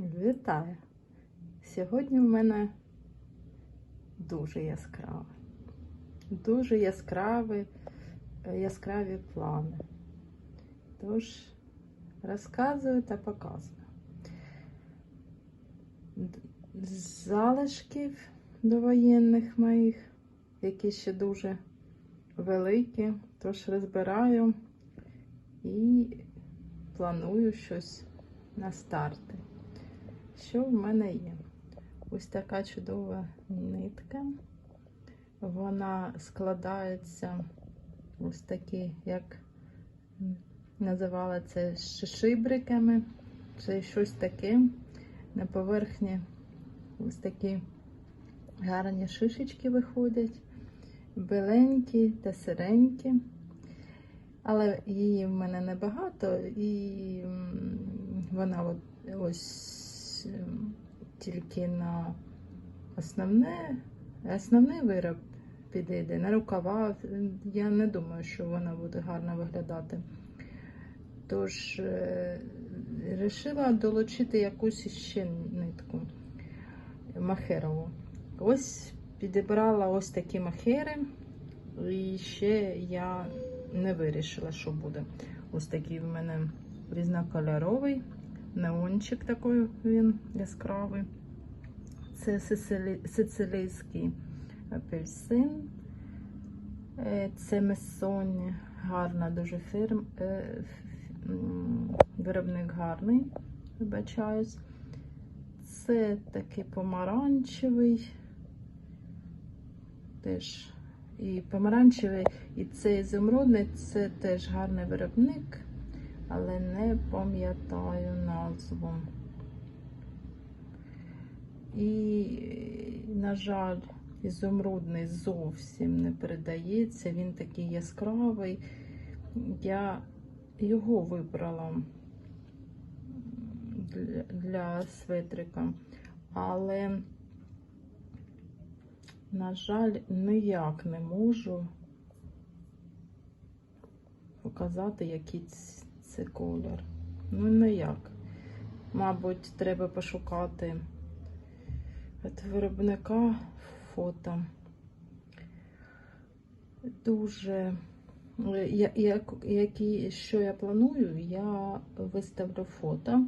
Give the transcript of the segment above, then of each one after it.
Вітаю! Сьогодні в мене дуже яскраве. Дуже яскраві, яскраві плани. Тож розказую та показую. Залишків довоєнних моїх, які ще дуже великі, тож розбираю і планую щось на старти. Що в мене є? Ось така чудова нитка. Вона складається ось такі, як називала це шишибриками. Це щось таке. На поверхні ось такі гарні шишечки виходять, біленькі та сиренькі. Але її в мене небагато, і вона от ось ем, тільки на основне, основний вироб підійде. На рукава я не думаю, що вона буде гарно виглядати. Тож вирішила долучити якусь ще нитку махерову. Ось підібрала ось такі махери, і ще я не вирішила, що буде. Ось такий в мене різнокольоровий неончик такий він яскравий. Це сицилійський апельсин. Е, Це месоні, гарна дуже фірм. е, Виробник гарний, вибачаюсь. Це такий помаранчевий. Теж і помаранчевий, і цей ізумрудний це теж гарний виробник, але не пам'ятаю назву. І, на жаль, ізумрудний зовсім не передається. Він такий яскравий. Я його вибрала для, светрика, але на жаль, ніяк не можу показати, ц- це колір. Ну, ніяк. Мабуть, треба пошукати від виробника фото. Дуже, я- які, що я планую, я виставлю фото.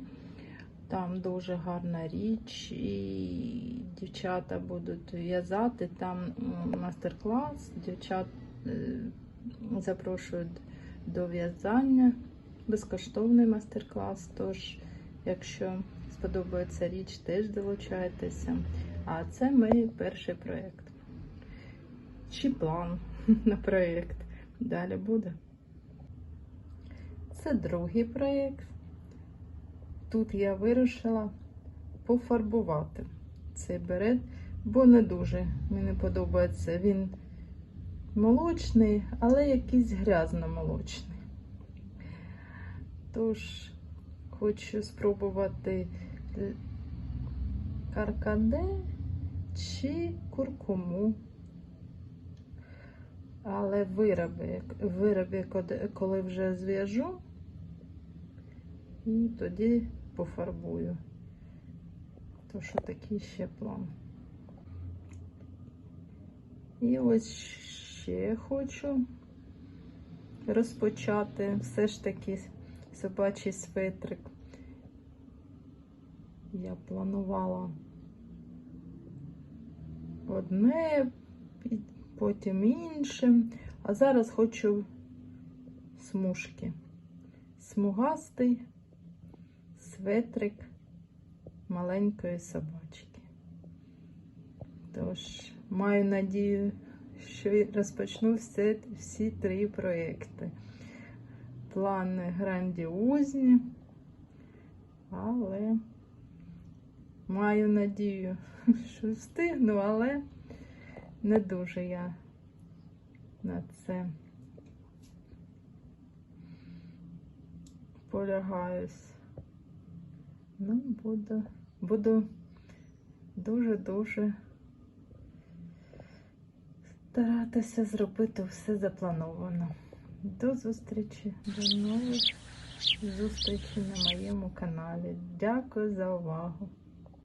Там дуже гарна річ, і дівчата будуть в'язати. Там мастер-клас, дівчат е, запрошують до в'язання, безкоштовний мастер-клас. Тож, якщо сподобається річ, теж долучайтеся. А це мій перший проєкт. Чи план на проєкт. Далі буде. Це другий проєкт. Тут я вирішила пофарбувати цей берет, бо не дуже мені подобається. Він молочний, але якийсь грязно-молочний. Тож, хочу спробувати каркаде чи куркуму. Але вироби, вироби, коли вже зв'яжу, і тоді пофарбую. То що такий ще план. І ось ще хочу розпочати все ж таки собачий светрик. Я планувала одне, потім інше, а зараз хочу смужки. Смугастий светрик маленької собачки. Тож, маю надію, що розпочну все, всі три проекти. Плани грандіозні, але маю надію, що встигну, але не дуже я на це полягаюсь. Ну, буду, буду дуже-дуже старатися зробити все заплановано. До зустрічі, до нових зустрічей на моєму каналі. Дякую за увагу!